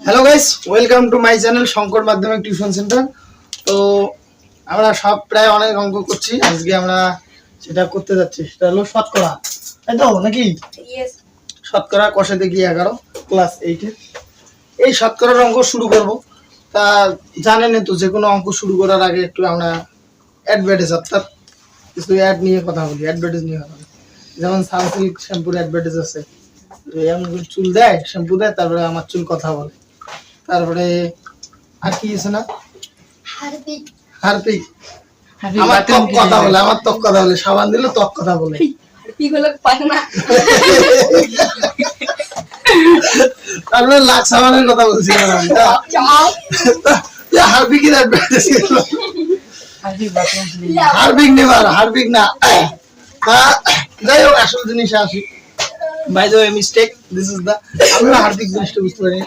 Hello guys welcome to my channel Shankar মাধ্যমিক tuition centre তো আমরা সব প্রায় অনেক অঙ্ক করছি আজকে আমরা সেটা করতে যাচ্ছি সেটা হলো শতকরা তাই তো নাকি? ইয়েস শতকরা কষে দেখি এগারো ক্লাস এইটে এই শতকরার অঙ্ক শুরু করব। তা জানেন তো যে কোনো অঙ্ক শুরু করার আগে একটু আমরা অ্যাডভার্টাইজ অর্থাৎ কিছু অ্যাড নিয়ে কথা বলি অ্যাডভার্টাইজ নিয়ে কথা বলি। যেমন সানসিল্ক শ্যাম্পুর অ্যাডভার্টাইজ আছে এমন চুল দেয় শ্যাম্পু দেয় তারপরে আমার চুল কথা বলে। তারপরে আর কি আছে না? হারপিক। হারপিক। আমার ত্বক কথা বলে আমার ত্বক কথা বলে সাবান দিলে ত্বক কথা বলে। তারপরে লাখ সাবানের কথা বলছিলাম আমি। তা- চাও তা হারপিকের অ্যাডভার্টাইজ হারপিক নেবার হারপিক না। যাই হোক আসল জিনিসে আসি। By the mistake this is the আমি হার্দিক জিনিসটা বুঝতে পারি